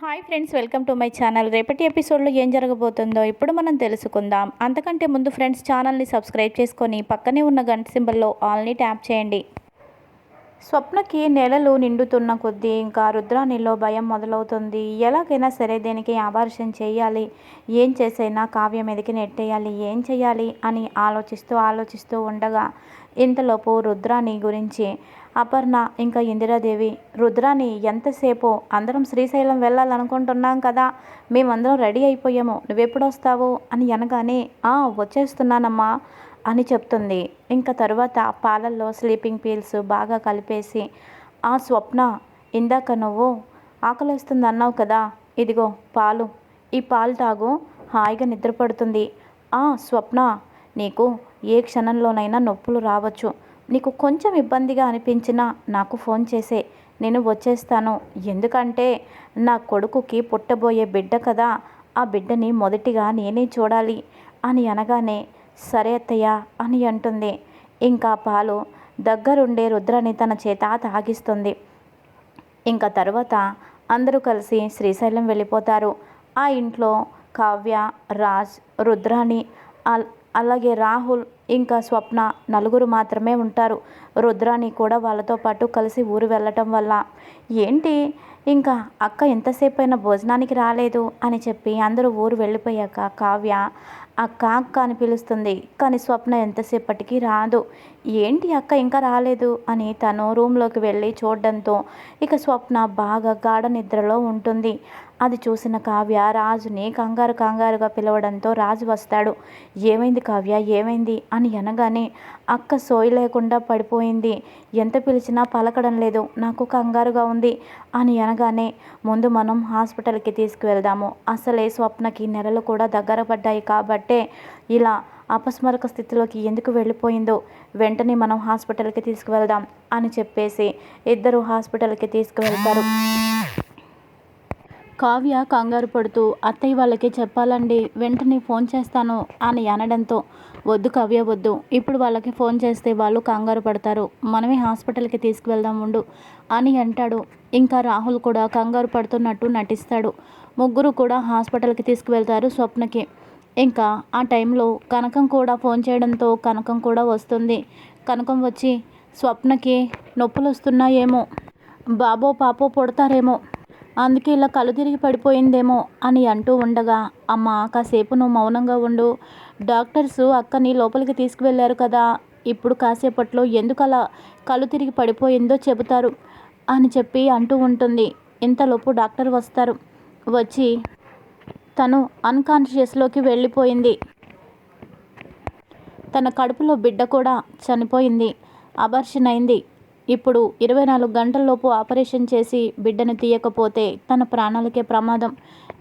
Hi friends welcome to my channel. రేపటి ఎపిసోడ్లో ఏం జరగబోతుందో ఇప్పుడు మనం తెలుసుకుందాం. అంతకంటే ముందు ఫ్రెండ్స్ ఛానల్ని సబ్స్క్రైబ్ చేసుకొని పక్కనే ఉన్న గంట సింబల్లో ఆల్ని ట్యాప్ చేయండి. స్వప్నకి నెలలు నిండుతున్న కొద్దీ ఇంకా రుద్రాణిలో భయం మొదలవుతుంది. ఎలాగైనా సరే దీనికి అబార్షన్ చేయాలి? ఏం చేసైనా కావ్యం మీదకి నెట్టేయాలి. ఏం చేయాలి? అని ఆలోచిస్తూ ఆలోచిస్తూ ఉండగా ఇంతలోపు రుద్రాణి గురించి అపర్ణ ఇంకా ఇందిరాదేవి రుద్రాని ఎంతసేపు అందరం శ్రీశైలం వెళ్ళాలనుకుంటున్నాం కదా మేమందరం రెడీ అయిపోయాము నువ్వెప్పుడు వస్తావు అని అనగానే "ఆ, వచ్చేస్తున్నానమ్మా అని చెప్తుంది. ఇంకా తరువాత పాలల్లో స్లీపింగ్ పీల్స్ బాగా కలిపేసి ఆ స్వప్న ఇందాక నువ్వు ఆకలిస్తుంది అన్నావు కదా ఇదిగో పాలు ఈ పాలు తాగు హాయిగా నిద్రపడుతుంది. ఆ స్వప్న నీకు ఏ క్షణంలోనైనా నొప్పులు రావచ్చు నీకు కొంచెం ఇబ్బందిగా అనిపించినా నాకు ఫోన్ చేసే నేను వచ్చేస్తాను. ఎందుకంటే నా కొడుకుకి పుట్టబోయే బిడ్డ కదా ఆ బిడ్డని మొదటిగా నేనే చూడాలి అని అనగానే సరే అత్తయ్య అని అంటుంది. ఇంకా పాలు దగ్గరుండే రుద్రని తన చేత తాగిస్తుంది. ఇంకా తర్వాత అందరూ కలిసి శ్రీశైలం వెళ్ళిపోతారు. ఆ ఇంట్లో కావ్య రాజ్ రుద్రాణి అలాగే రాహుల్ ఇంకా స్వప్న నలుగురు మాత్రమే ఉంటారు. రుద్రాని కూడా వాళ్ళతో పాటు కలిసి ఊరు వెళ్ళటం వల్ల. ఏంటి? ఇంకా అక్క ఎంతసేపు అయినా భోజనానికి రాలేదు అని చెప్పి అందరూ ఊరు వెళ్ళిపోయాక కావ్య అక్క అక్క అని పిలుస్తుంది. కానీ స్వప్న ఎంతసేపటికి రాదు. ఏంటి అక్క ఇంకా రాలేదు అని తను రూమ్లోకి వెళ్ళి చూడడంతో ఇక స్వప్న బాగా గాఢ నిద్రలో ఉంటుంది. అది చూసిన కావ్య రాజుని కంగారు కంగారుగా పిలవడంతో రాజు వస్తాడు. ఏమైంది కావ్య? ఏమైంది? అని అనగానే అక్క సోయి లేకుండా పడిపోయింది. ఎంత పిలిచినా పలకడం లేదు. నాకు కంగారుగా ఉంది అని అనగానే ముందు మనం హాస్పిటల్కి తీసుకువెళ్దాము. అసలే స్వప్నకి నెలలు కూడా దగ్గర పడ్డాయి కాబట్టే ఇలా అపస్మరక స్థితిలోకి ఎందుకు వెళ్ళిపోయిందో వెంటనే మనం హాస్పిటల్కి తీసుకువెళ్దాం అని చెప్పేసి ఇద్దరు హాస్పిటల్కి తీసుకువెళ్తారు. కావ్య కంగారు పడుతూ అత్తయ్య వాళ్ళకి చెప్పాలండి వెంటనే ఫోన్ చేస్తాను అని అనడంతో వద్దు కావ్య వద్దు. ఇప్పుడు వాళ్ళకి ఫోన్ చేస్తే వాళ్ళు కంగారు పడతారు. మనమే హాస్పిటల్కి తీసుకువెళ్దాం ఉండు అని అంటాడు. ఇంకా రాహుల్ కూడా కంగారు పడుతున్నట్టు నటిస్తాడు. ముగ్గురు కూడా హాస్పిటల్కి తీసుకువెళ్తారు స్వప్నకి. ఇంకా ఆ టైంలో కనకం కూడా ఫోన్ చేయడంతో కనకం కూడా వస్తుంది. కనకం వచ్చి స్వప్నకి నొప్పులు వస్తున్నాయేమో బాబో పాపో పుడతారేమో అందుకే ఇలా కళ్ళు తిరిగి పడిపోయిందేమో అని అంటూ ఉండగా అమ్మ కాసేపు నువ్వు మౌనంగా ఉండు. డాక్టర్స్ అక్కని లోపలికి తీసుకువెళ్ళారు కదా. ఇప్పుడు కాసేపట్లో ఎందుకు అలా కళ్ళు తిరిగి పడిపోయిందో చెబుతారు అని చెప్పి అంటూ ఉంటుంది. ఇంతలోపు డాక్టర్ వస్తారు. వచ్చి తను అన్కాన్షియస్లోకి వెళ్ళిపోయింది. తన కడుపులో బిడ్డ కూడా చనిపోయింది. అబర్షన్ అయింది ఇప్పుడు ఇరవై నాలుగు గంటల్లోపు ఆపరేషన్ చేసి బిడ్డను తీయకపోతే తన ప్రాణాలకే ప్రమాదం.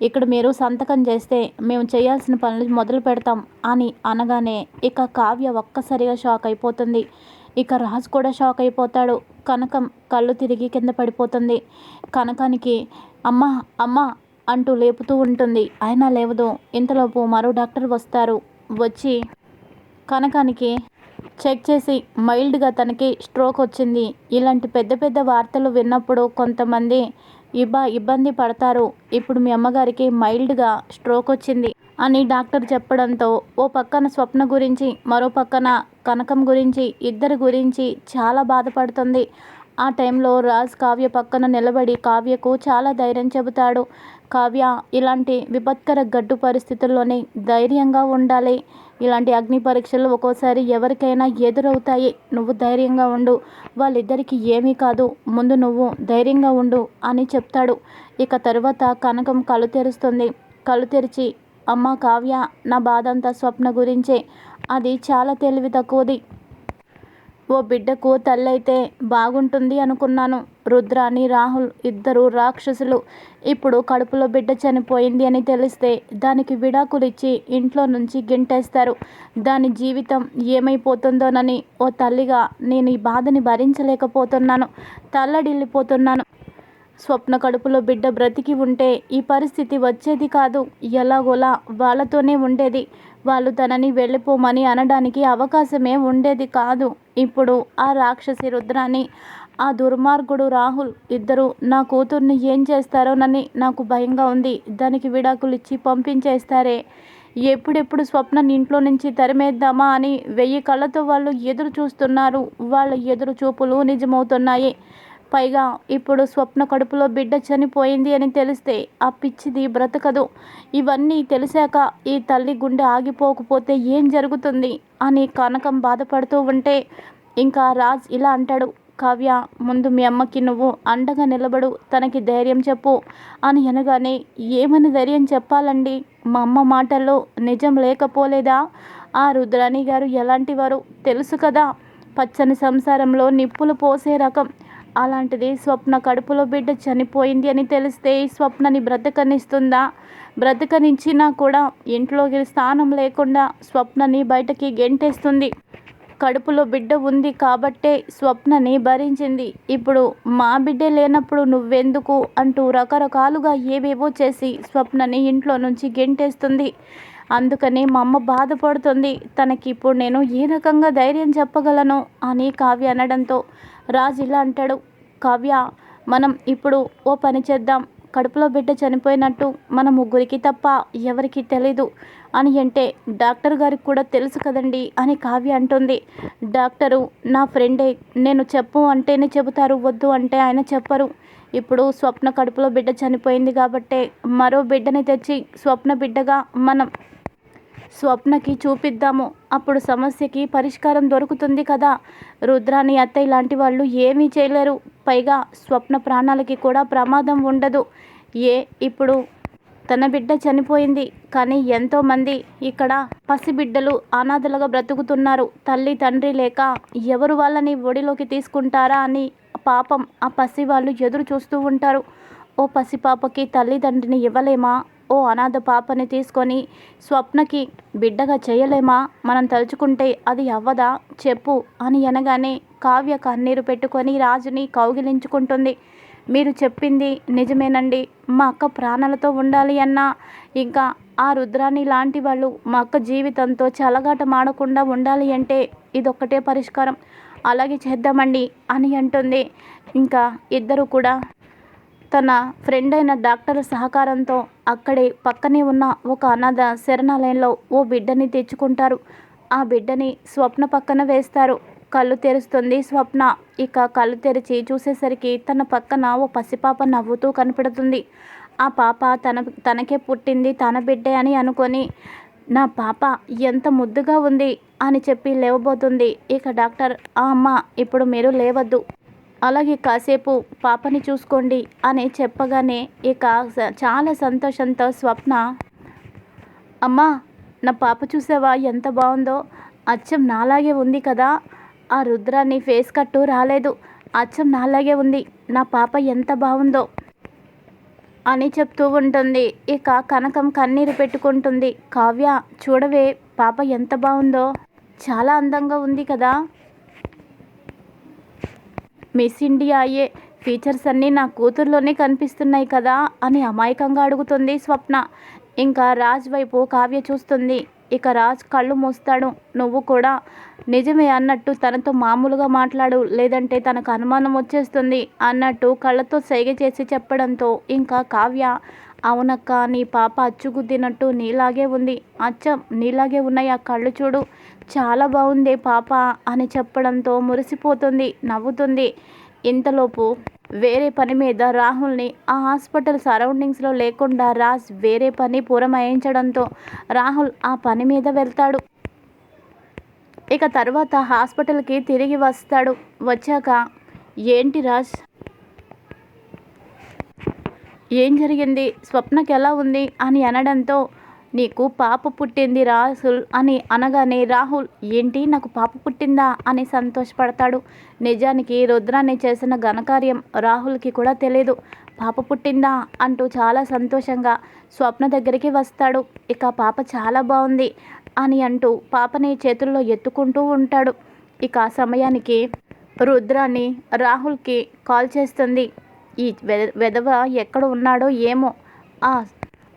ఇక్కడ మీరు సంతకం చేస్తే మేము చేయాల్సిన పనులు మొదలు పెడతాం అని అనగానే ఇక కావ్య ఒక్కసారిగా షాక్ అయిపోతుంది. ఇక రాజు కూడా షాక్ అయిపోతాడు. కనకం కళ్ళు తిరిగి కింద పడిపోతుంది. కనకానికి అమ్మ అమ్మ అంటూ లేపుతూ ఉంటుంది. అయినా లేవదు. ఇంతలోపు మరో డాక్టర్ వస్తారు. వచ్చి కనకానికి చెక్ చేసి మైల్డ్గా తనకి స్ట్రోక్ వచ్చింది. ఇలాంటి పెద్ద పెద్ద వార్తలు విన్నప్పుడు కొంతమంది ఇబ్బా ఇబ్బంది పడతారు. ఇప్పుడు మీ అమ్మగారికి మైల్డ్గా స్ట్రోక్ వచ్చింది అని డాక్టర్ చెప్పడంతో ఓ పక్కన స్వప్న గురించి మరో పక్కన కనకం గురించి ఇద్దరి గురించి చాలా బాధపడుతుంది. ఆ టైంలో రాజ్ కావ్య పక్కన నిలబడి కావ్యకు చాలా ధైర్యం చెబుతాడు. కావ్య ఇలాంటి విపత్కర గడ్డు పరిస్థితుల్లోనే ధైర్యంగా ఉండాలి. ఇలాంటి అగ్ని పరీక్షలు ఒక్కోసారి ఎవరికైనా ఎదురవుతాయి. నువ్వు ధైర్యంగా ఉండు. వాళ్ళిద్దరికీ ఏమీ కాదు. ముందు నువ్వు ధైర్యంగా ఉండు అని చెప్తాడు. ఇక తరువాత కనకం కళ్ళు తెరుస్తుంది. కళ్ళు తెరిచి అమ్మ కావ్య నా బాధ అంతా స్వప్న గురించే. అది చాలా తెలివి తక్కువది. ఓ బిడ్డకు తల్లైతే బాగుంటుంది అనుకున్నాను. రుద్రాని రాహుల్ ఇద్దరు రాక్షసులు. ఇప్పుడు కడుపులో బిడ్డ చనిపోయింది అని తెలిస్తే దానికి విడాకులు ఇచ్చి ఇంట్లో నుంచి గింటేస్తారు. దాని జీవితం ఏమైపోతుందోనని ఓ తల్లిగా నేను ఈ బాధని భరించలేకపోతున్నాను. తల్లడిల్లిపోతున్నాను. స్వప్న కడుపులో బిడ్డ బ్రతికి ఉంటే ఈ పరిస్థితి వచ్చేది కాదు. ఎలాగోలా వాళ్ళతోనే ఉండేది. వాళ్ళు తనని వెళ్ళిపోమని అనడానికి అవకాశమే ఉండేది కాదు. ఇప్పుడు ఆ రాక్షసి రుద్రాన్ని ఆ దుర్మార్గుడు రాహుల్ ఇద్దరు నా కూతుర్ని ఏం చేస్తారోనని నాకు భయంగా ఉంది. దానికి విడాకులు ఇచ్చి పంపించేస్తారే. ఎప్పుడెప్పుడు స్వప్నని ఇంట్లో నుంచి తరిమేద్దామా అని వెయ్యి కళ్ళతో వాళ్ళు ఎదురు చూస్తున్నారు. వాళ్ళ ఎదురు చూపులు నిజమవుతున్నాయి. పైగా ఇప్పుడు స్వప్న కడుపులో బిడ్డ చనిపోయింది అని తెలిస్తే ఆ పిచ్చిది బ్రతకదు. ఇవన్నీ తెలిసాక ఈ తల్లి గుండె ఆగిపోకపోతే ఏం జరుగుతుంది? అని కనకం బాధపడుతూ ఉంటే ఇంకా రాజ్ ఇలా అంటాడు కావ్య ముందు మీ అమ్మకి నువ్వు అండగా నిలబడు తనకి ధైర్యం చెప్పు అని అనగానే ఏమని ధైర్యం చెప్పాలండి? మా అమ్మ మాటల్లో నిజం లేకపోలేదా? ఆ రుద్రాణి గారు ఎలాంటి వారు తెలుసు కదా పచ్చని సంసారంలో నిప్పులు పోసే రకం. అలాంటిది స్వప్న కడుపులో బిడ్డ చనిపోయింది అని తెలిస్తే ఈ స్వప్నని బ్రతకనిస్తుందా? బ్రతకనిచ్చినా కూడా ఇంట్లోకి స్థానం లేకుండా స్వప్నని బయటకి గెంటేస్తుంది. కడుపులో బిడ్డ ఉంది కాబట్టే స్వప్నని భరించింది. ఇప్పుడు మా బిడ్డే లేనప్పుడు నువ్వెందుకు? అంటూ రకరకాలుగా ఏవేవో చేసి స్వప్నని ఇంట్లో నుంచి గెంటేస్తుంది. అందుకని మా అమ్మ బాధపడుతుంది. తనకి ఇప్పుడు నేను ఏ రకంగా ధైర్యం చెప్పగలను? అని కావ్య అనడంతో రాజు ఇలా అంటాడు. కావ్య మనం ఇప్పుడు ఓ పని చేద్దాం. కడుపులో బిడ్డ చనిపోయినట్టు మన ముగ్గురికి తప్ప ఎవరికి తెలీదు అని అంటే డాక్టర్ గారికి కూడా తెలుసు కదండి అని కావ్య అంటుంది. డాక్టరు నా ఫ్రెండే నేను చెప్పు అంటేనే చెబుతారు వద్దు అంటే ఆయన చెప్పరు. ఇప్పుడు స్వప్న కడుపులో బిడ్డ చనిపోయింది కాబట్టే మరో బిడ్డని తెచ్చి స్వప్న బిడ్డగా మనం స్వప్నకి చూపిద్దాము. అప్పుడు సమస్యకి పరిష్కారం దొరుకుతుంది కదా. రుద్రాని అత్తయ్య లాంటి వాళ్ళు ఏమీ చేయలేరు. పైగా స్వప్న ప్రాణాలకి కూడా ప్రమాదం ఉండదు. ఏ ఇప్పుడు తన బిడ్డ చనిపోయింది. కానీ ఎంతోమంది ఇక్కడ పసిబిడ్డలు అనాథలుగా బ్రతుకుతున్నారు. తల్లి తండ్రి లేక ఎవరు వాళ్ళని ఒడిలోకి తీసుకుంటారా అని పాపం ఆ పసి వాళ్ళు ఎదురు చూస్తూ ఉంటారు. ఓ పసిపాపకి తల్లిదండ్రిని ఇవ్వలేమా? ఓ అనాథ పాపని తీసుకొని స్వప్నకి బిడ్డగా చేయలేమా? మనం తలుచుకుంటే అది అవ్వదా? చెప్పు అని అనగానే కావ్య కన్నీరు పెట్టుకొని రాజుని కౌగిలించుకుంటుంది. మీరు చెప్పింది నిజమేనండి. మా అక్క ప్రాణాలతో ఉండాలి అన్నా. ఇంకా ఆ రుద్రాన్ని లాంటి వాళ్ళు మా అక్క జీవితంతో చలగాట మాడకుండా ఉండాలి అంటే ఇదొక్కటే పరిష్కారం. అలాగే చేద్దామండి అని అంటుంది. ఇంకా ఇద్దరు కూడా తన ఫ్రెండ్ అయిన డాక్టర్ సహకారంతో అక్కడే పక్కనే ఉన్న ఒక అనాథ శరణాలయంలో ఓ బిడ్డని తెచ్చుకుంటారు. ఆ బిడ్డని స్వప్న పక్కన వేస్తారు. కళ్ళు తెరుస్తుంది స్వప్న. ఇక కళ్ళు తెరిచి చూసేసరికి తన పక్కన ఓ పసిపాప నవ్వుతూ కనపడుతుంది. ఆ పాప తన తనకే పుట్టింది తన బిడ్డే అని అనుకొని నా పాప ఎంత ముద్దుగా ఉంది అని చెప్పి లేవబోతుంది. ఇక డాక్టర్ ఆ అమ్మ ఇప్పుడు మీరు లేవద్దు. అలాగే కాసేపు పాపని చూసుకోండి అని చెప్పగానే ఇక చాలా సంతోషంతో స్వప్న అమ్మా నా పాప చూసావా? ఎంత బాగుందో. అచ్చం నాలాగే ఉంది కదా. ఆ రుద్రాన్ని ఫేస్ కట్టు రాలేదు. అచ్చం నాలాగే ఉంది. నా పాప ఎంత బాగుందో అని చెప్తూ ఉంటుంది. ఇక కనకం కన్నీరు పెట్టుకుంటుంది. కావ్య చూడవే పాప ఎంత బాగుందో. చాలా అందంగా ఉంది కదా. మిస్ ఇండియా అయ్యే ఫీచర్స్ అన్నీ నా కూతుర్లోనే కనిపిస్తున్నాయి కదా అని అమాయకంగా అడుగుతుంది స్వప్న. ఇంకా రాజ్ వైపు కావ్య చూస్తుంది. ఇక రాజ్ కళ్ళు మూస్తాడు. నువ్వు కూడా నిజమే అన్నట్టు తనతో మామూలుగా మాట్లాడు. లేదంటే తనకు అనుమానం వచ్చేస్తుంది అన్నట్టు కళ్ళతో సైగ చేసి చెప్పడంతో. ఇంకా కావ్య అవునక్కా నీ పాప అచ్చుగుద్దినట్టు నీలాగే ఉంది. అచ్చం నీలాగే ఉన్నాయి ఆ కళ్ళు చూడు. చాలా బాగుంది పాప అని చెప్పడంతో మురిసిపోతుంది నవ్వుతుంది. ఇంతలోపు వేరే పని మీద రాహుల్ని ఆ హాస్పిటల్ సరౌండింగ్స్లో లేకుండా రాజ్ వేరే పని పూరమాయించడంతో రాహుల్ ఆ పని మీద వెళ్తాడు. ఇక తర్వాత హాస్పిటల్కి తిరిగి వస్తాడు. వచ్చాక ఏంటి రాజ్? ఏం జరిగింది? స్వప్నకి ఎలా ఉంది? అని అనడంతో నీకు పాప పుట్టింది రాహుల్ అని అనగానే రాహుల్ ఏంటి? నాకు పాప పుట్టిందా? అని సంతోషపడతాడు. నిజానికి రుద్రాన్ని చేసిన ఘనకార్యం రాహుల్కి కూడా తెలియదు పాప పుట్టిందా? అంటూ చాలా సంతోషంగా స్వప్న దగ్గరికి వస్తాడు. ఇక పాప చాలా బాగుంది అని అంటూ పాపని చేతుల్లో ఎత్తుకుంటూ ఉంటాడు. ఇక సమయానికి రుద్రాన్ని రాహుల్కి కాల్ చేస్తుంది. ఈ వె- వెధవ ఎక్కడ ఉన్నాడో ఏమో. ఆ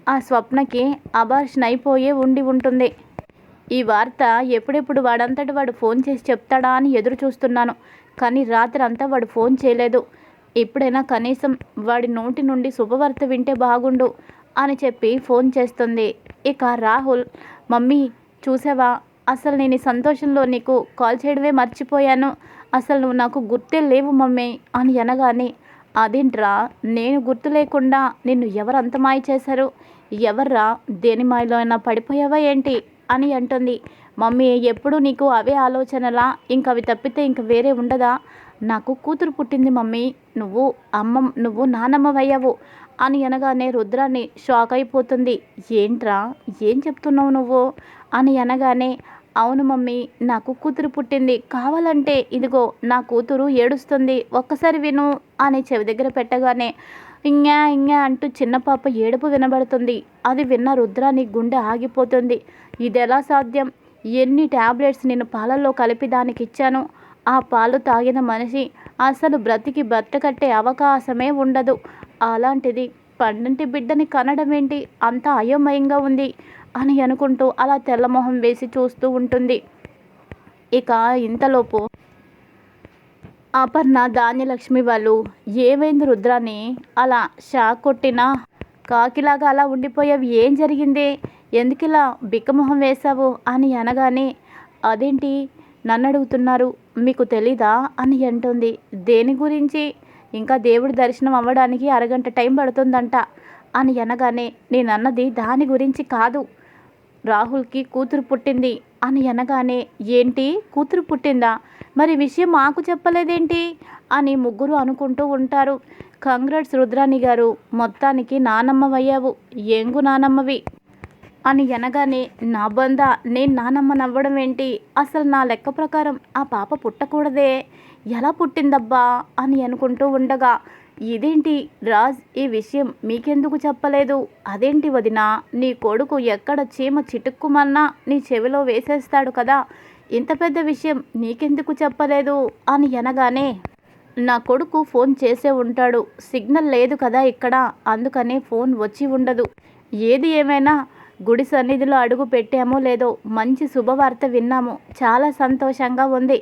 ఆ స్వప్నకి అబార్షన్ అయిపోయే ఉండి ఉంటుంది. ఈ వార్త ఎప్పుడెప్పుడు వాడంతటి వాడు ఫోన్ చేసి చెప్తాడా అని ఎదురు చూస్తున్నాను. కానీ రాత్రి అంతా వాడు ఫోన్ చేయలేదు. ఎప్పుడైనా కనీసం వాడి నోటి నుండి శుభవార్త వింటే బాగుండు అని చెప్పి ఫోన్ చేస్తుంది. ఇక రాహుల్ మమ్మీ చూసావా? అసలు నేను సంతోషంలో నీకు కాల్ చేయడమే మర్చిపోయాను. అసలు నువ్వు నాకు గుర్తే లేవు మమ్మీ అని అనగానే అదేంట్రా నేను గుర్తు లేకుండా నిన్ను ఎవరు అంత మాయ చేశారు? ఎవర్రా దేని మాయలో అయినా పడిపోయావా ఏంటి? అని అంటుంది. మమ్మీ ఎప్పుడు నీకు అవే ఆలోచనలా? ఇంక అవి తప్పితే ఇంక వేరే ఉండదా? నాకు కూతురు పుట్టింది మమ్మీ. నువ్వు అమ్మ నువ్వు నానమ్మవయ్యావు. అని అనగానే రుద్రాన్ని షాక్ అయిపోతుంది. ఏంట్రా ఏం చెప్తున్నావు నువ్వు? అని అనగానే అవును మమ్మీ నాకు కూతురు పుట్టింది. కావాలంటే ఇదిగో నా కూతురు ఏడుస్తుంది. ఒక్కసారి విను. అని చెవి దగ్గర పెట్టగానే ఇంగా ఇంగా అంటూ చిన్న పాప ఏడుపు వినబడుతుంది. అది విన్న రుద్రాని గుండె ఆగిపోతుంది. ఇది ఎలా సాధ్యం? ఎన్ని ట్యాబ్లెట్స్ నేను పాలల్లో కలిపి దానికి ఇచ్చాను? ఆ పాలు తాగిన మనిషి అసలు బ్రతికి బ్రతకట్టే అవకాశమే ఉండదు. అలాంటిది పండంటి బిడ్డని కనడం ఏంటి అంత అయోమయంగా ఉంది అని అనుకుంటూ అలా తెల్లమొహం వేసి చూస్తూ ఉంటుంది. ఇక ఇంతలోపు అపర్ణ ధాన్యలక్ష్మి వాళ్ళు ఏమైంది రుద్రాని? అలా షాక్ కొట్టినా? కాకిలాగా అలా ఉండిపోయావు ఏం జరిగింది? ఎందుకు ఇలా బిక్కమొహం వేశావు? అని అనగానే అదేంటి? నన్ను అడుగుతున్నారు మీకు తెలీదా? అని అంటుంది. దేని గురించి? ఇంకా దేవుడి దర్శనం అవ్వడానికి అరగంట టైం పడుతుందంట. అని అనగానే నేనన్నది దాని గురించి కాదు. రాహుల్కి కూతురు పుట్టింది. అని అనగానే ఏంటి? కూతురు పుట్టిందా? మరి విషయం మాకు చెప్పలేదేంటి? అని ముగ్గురు అనుకుంటూ ఉంటారు. కంగ్రాట్స్ రుద్రాణి గారు మొత్తానికి నానమ్మవయ్యావు. ఏంగు నానమ్మవి? అని అనగానే నా బంద నేను నానమ్మ నవ్వడం ఏంటి అసలు నా లెక్క ప్రకారం ఆ పాప పుట్టకూడదే. ఎలా పుట్టిందబ్బా? అని అనుకుంటూ ఉండగా ఇదేంటి రాజ్ ఈ విషయం మీకెందుకు చెప్పలేదు? అదేంటి వదిన నీ కొడుకు ఎక్కడ చీమ చిటుక్కుమన్నా నీ చెవిలో వేసేస్తాడు కదా. ఇంత పెద్ద విషయం నీకెందుకు చెప్పలేదు? అని అనగానే నా కొడుకు ఫోన్ చేసే ఉంటాడు. సిగ్నల్ లేదు కదా ఇక్కడ అందుకనే ఫోన్ వచ్చి ఉండదు. ఏది ఏమైనా గుడి సన్నిధిలో అడుగు పెట్టామో లేదో మంచి శుభవార్త విన్నాము. చాలా సంతోషంగా ఉంది.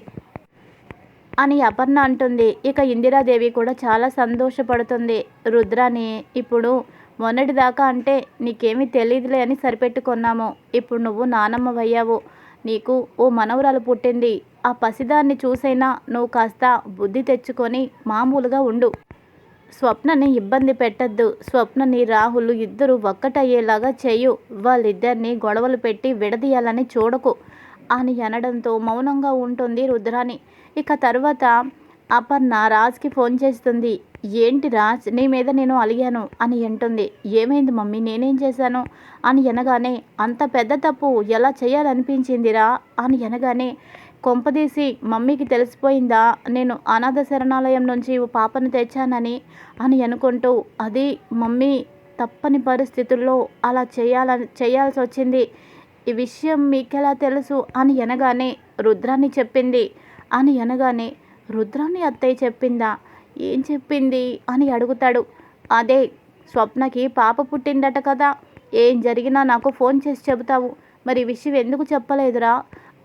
అని అపర్ణ అంటుంది. ఇక ఇందిరాదేవి కూడా చాలా సంతోషపడుతుంది. రుద్రాని ఇప్పుడు మొన్నటిదాకా అంటే నీకేమీ తెలియదులే అని సరిపెట్టుకున్నాము. ఇప్పుడు నువ్వు నానమ్మవయ్యావు. నీకు ఓ మనవరాలు పుట్టింది. ఆ పసిదాన్ని చూసైనా నువ్వు కాస్త బుద్ధి తెచ్చుకొని మామూలుగా ఉండు. స్వప్నని ఇబ్బంది పెట్టద్దు. స్వప్నని రాహుల్ ఇద్దరు ఒక్కటయ్యేలాగా చేయు. వాళ్ళిద్దరిని గొడవలు పెట్టి విడదీయాలని చూడకు. అని అనడంతో మౌనంగా ఉంటుంది రుద్రాని. ఇక తర్వాత అపర్ణ రాజ్కి ఫోన్ చేస్తుంది. ఏంటి రాజ్ నీ మీద నేను అలిగాను అని అంటుంది. ఏమైంది మమ్మీ నేనేం చేశాను? అని అనగానే అంత పెద్ద తప్పు ఎలా చేయాలనిపించిందిరా? అని అనగానే కొంపదీసి మమ్మీకి తెలిసిపోయిందా? నేను అనాథ శరణాలయం నుంచి ఓ పాపను తెచ్చానని అని అనుకుంటూ అది మమ్మీ తప్పని పరిస్థితుల్లో అలా చేయాలని చేయాల్సి వచ్చింది ఈ విషయం మీకెలా తెలుసు? అని అనగానే రుద్రాన్ని చెప్పింది. అని అనగానే రుద్రాన్ని అత్తయ్య చెప్పిందా? ఏం చెప్పింది? అని అడుగుతాడు. అదే స్వప్నకి పాప పుట్టిందట కదా. ఏం జరిగినా నాకు ఫోన్ చేసి చెబుతావు. మరి విషయం ఎందుకు చెప్పలేదురా?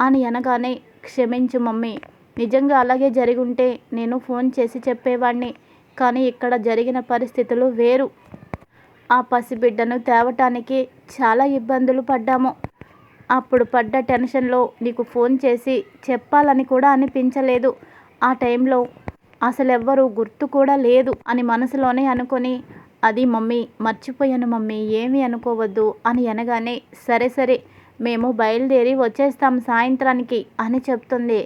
అని అనగానే క్షమించు మమ్మీ. నిజంగా అలాగే జరిగి ఉంటే నేను ఫోన్ చేసి చెప్పేవాడిని కానీ ఇక్కడ జరిగిన పరిస్థితులు వేరు. ఆ పసిబిడ్డను తేవటానికి చాలా ఇబ్బందులు పడ్డాము. అప్పుడు పడ్డ టెన్షన్లో నీకు ఫోన్ చేసి చెప్పాలని కూడా అనిపించలేదు. ఆ టైంలో అసలు ఎవ్వరూ గుర్తు కూడా లేదు అని మనసులోనే అనుకొని అది మమ్మీ మర్చిపోయాను మమ్మీ ఏమి అనుకోవద్దు అని అనగానే సరే సరే మేము బయలుదేరి వచ్చేస్తాం సాయంత్రానికి అని చెప్తుంది.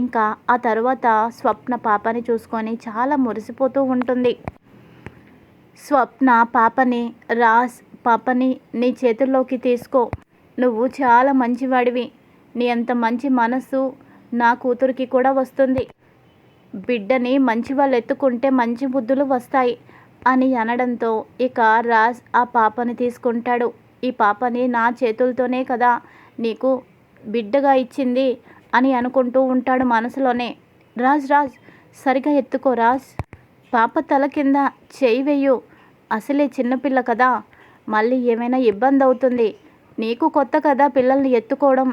ఇంకా ఆ తర్వాత స్వప్న పాపని చూసుకొని చాలా మురిసిపోతూ ఉంటుంది. స్వప్న పాపని రాస్ పాపని నీ చేతుల్లోకి తీసుకో. నువ్వు చాలా మంచివాడివి. నీ అంత మంచి మనసు నా కూతురికి కూడా వస్తుంది. బిడ్డని మంచి వాళ్ళు ఎత్తుకుంటే మంచి బుద్ధులు వస్తాయి అని అనడంతో ఇక రాజ్ ఆ పాపని తీసుకుంటాడు. ఈ పాపని నా చేతులతోనే కదా నీకు బిడ్డగా ఇచ్చింది అని అనుకుంటూ ఉంటాడు మనసులోనే. రాజ్ రాజ్ సరిగా ఎత్తుకో రాజ్. పాప తల కింద చేయి వెయ్యు అసలే చిన్నపిల్ల కదా. మళ్ళీ ఏమైనా ఇబ్బంది అవుతుంది నీకు కొత్త కదా పిల్లల్ని ఎత్తుకోవడం.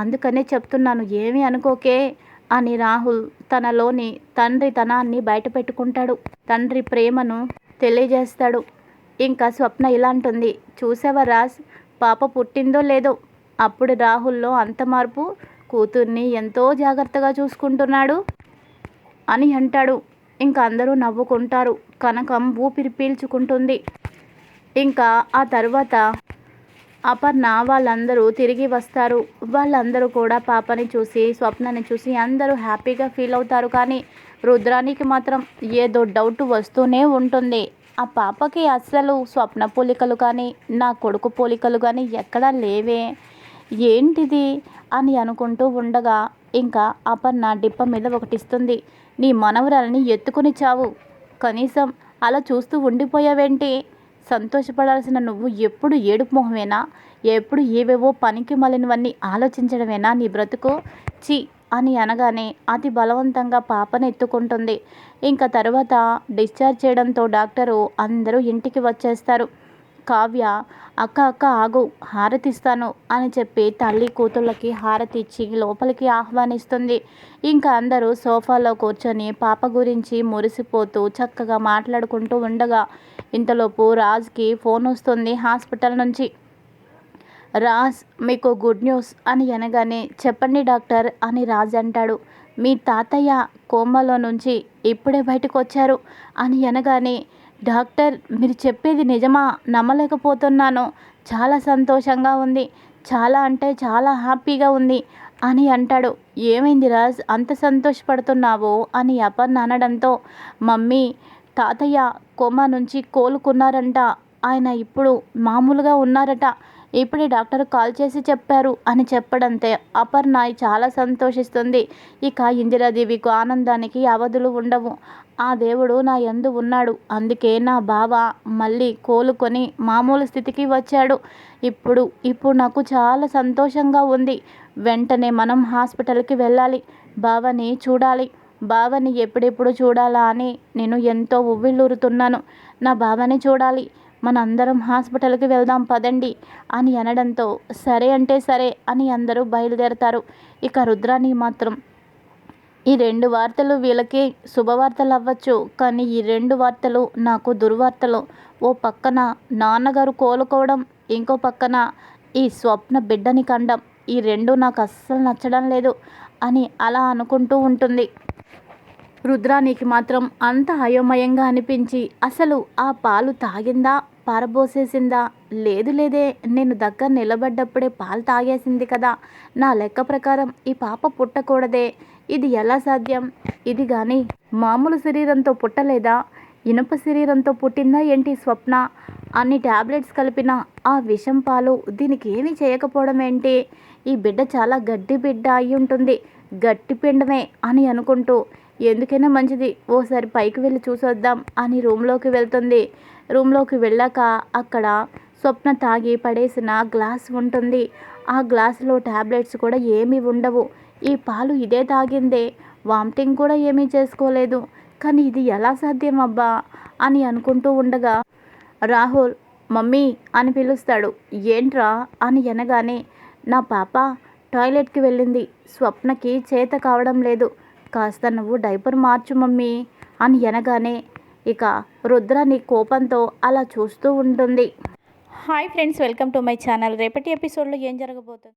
అందుకనే చెప్తున్నాను ఏమి అనుకోకే అని రాహుల్ తనలోని తండ్రి తనాన్ని బయట బయటపెట్టుకుంటాడు తండ్రి ప్రేమను తెలియజేస్తాడు. ఇంకా స్వప్న ఇలాంటుంది. చూసావా రాజ్ పాప పుట్టిందో లేదో? అప్పుడు రాహుల్లో అంత మార్పు కూతుర్ని ఎంతో జాగ్రత్తగా చూసుకుంటున్నాడు అని అంటాడు. ఇంకా అందరూ నవ్వుకుంటారు. కనకం ఊపిరి పీల్చుకుంటుంది. ఇంకా ఆ తర్వాత అపర్ణ వాళ్ళందరూ తిరిగి వస్తారు. వాళ్ళందరూ కూడా పాపని చూసి స్వప్నని చూసి అందరూ హ్యాపీగా ఫీల్ అవుతారు. కానీ రుద్రానికి మాత్రం ఏదో డౌట్ వస్తూనే ఉంటుంది. ఆ పాపకి అస్సలు స్వప్న పోలికలు కానీ నా కొడుకు పోలికలు కానీ ఎక్కడా లేవే. ఏంటిది అని అనుకుంటూ ఉండగా ఇంకా అపర్ణ డిప్ప మీద ఒకటిస్తుంది. నీ మనవరాలని ఎత్తుకుని చావు. కనీసం అలా చూస్తూ ఉండిపోయావేంటి? సంతోషపడాల్సిన నువ్వు ఎప్పుడు ఏడుపు మొహమేనా? ఎప్పుడు ఏవేవో పనికి మలినవన్నీ ఆలోచించడమేనా నీ బ్రతుకు? చి అని అనగానే అతి బలవంతంగా పాపను ఎత్తుకుంటుంది. ఇంకా తర్వాత డిశ్చార్జ్ చేయడంతో డాక్టరు అందరూ ఇంటికి వచ్చేస్తారు. కావ్య అక్క అక్క ఆగు హారతిస్తాను అని చెప్పి తల్లి కూతుళ్ళకి హారతి ఇచ్చి లోపలికి ఆహ్వానిస్తుంది. ఇంకా అందరూ సోఫాలో కూర్చొని పాప గురించి మురిసిపోతూ చక్కగా మాట్లాడుకుంటూ ఉండగా ఇంతలోపు రాజ్కి ఫోన్ వస్తుంది హాస్పిటల్ నుంచి. రాజ్ మీకు గుడ్ న్యూస్ అని అనగానే చెప్పండి డాక్టర్ అని రాజ్ అంటాడు. మీ తాతయ్య కోమలో నుంచి ఇప్పుడే బయటకు వచ్చారు అని అనగానే డాక్టర్ మీరు చెప్పేది నిజమా? నమ్మలేకపోతున్నాను. చాలా సంతోషంగా ఉంది. చాలా అంటే చాలా హ్యాపీగా ఉంది అని అంటాడు. ఏమైంది రాజ్? అంత సంతోషపడుతున్నావు అని అపర్ణ అనడంతో మమ్మీ తాతయ్య కోమా నుంచి కోలుకున్నారంట. ఆయన ఇప్పుడు మామూలుగా ఉన్నారట. ఇప్పుడే డాక్టర్ కాల్ చేసి చెప్పారు అని చెప్పడంతో అపర్ణ చాలా సంతోషిస్తుంది. ఇక ఇందిరాదేవికు ఆనందానికి అవధులు ఉండవు. ఆ దేవుడు నా ఎందు ఉన్నాడు. అందుకే నా బావ మళ్ళీ కోలుకొని మామూలు స్థితికి వచ్చాడు. ఇప్పుడు ఇప్పుడు నాకు చాలా సంతోషంగా ఉంది. వెంటనే మనం హాస్పిటల్కి వెళ్ళాలి. బావని చూడాలి. బావని ఎప్పుడెప్పుడు చూడాలా అని నేను ఎంతో ఉవ్విళ్ళూరుతున్నాను. నా బావని చూడాలి. మనందరం హాస్పిటల్కి వెళ్దాం పదండి అని అనడంతో సరే అంటే సరే అని అందరూ బయలుదేరతారు. ఇక రుద్రాని మాత్రం ఈ రెండు వార్తలు వీళ్ళకి శుభవార్తలు అవ్వచ్చు కానీ ఈ రెండు వార్తలు నాకు దుర్వార్తలు. ఓ పక్కన నాన్నగారు కోలుకోవడం ఇంకో పక్కన ఈ స్వప్న బిడ్డని కండం. ఈ రెండు నాకు అస్సలు నచ్చడం లేదు అని అలా అనుకుంటూ ఉంటుంది. రుద్రానికి మాత్రం అంత అయోమయంగా అనిపించి అసలు ఆ పాలు తాగిందా? పారబోసేసిందా? లేదు లేదే నేను దగ్గర నిలబడ్డప్పుడే పాలు తాగేసింది కదా. నా లెక్క ప్రకారం ఈ పాప పుట్టకూడదే. ఇది ఎలా సాధ్యం? ఇది కానీ మామూలు శరీరంతో పుట్టలేదా? ఇనుప శరీరంతో పుట్టిందా ఏంటి స్వప్న? అన్ని ట్యాబ్లెట్స్ కలిపిన ఆ విషం పాలు దీనికి ఏమీ చేయకపోవడం ఏంటి? ఈ బిడ్డ చాలా గడ్డి బిడ్డ అయి ఉంటుంది. గట్టి పిండమే అని అనుకుంటూ ఎందుకైనా మంచిది ఓసారి పైకి వెళ్ళి చూసొద్దాం అని రూమ్లోకి వెళ్తుంది. రూమ్లోకి వెళ్ళాక అక్కడ స్వప్న తాగి పడేసిన గ్లాస్ ఉంటుంది. ఆ గ్లాసులో ట్యాబ్లెట్స్ కూడా ఏమీ ఉండవు. ఈ పాలు ఇదే తాగిందే. వామిటింగ్ కూడా ఏమీ చేసుకోలేదు. కానీ ఇది ఎలా సాధ్యం అబ్బా? అని అనుకుంటూ ఉండగా రాహుల్ మమ్మీ అని పిలుస్తాడు. ఏంట్రా? అని అనగానే నా పాప టాయిలెట్కి వెళ్ళింది. స్వప్నకి చేత కావడం లేదు. కాస్త నువ్వు డైపర్ మార్చు మమ్మీ అని అనగానే ఇక రుద్రని కోపంతో అలా చూస్తూ ఉంటుంది. Hi friends welcome to my channel రేపటి ఎపిసోడ్లో ఏం జరగబోతుంది?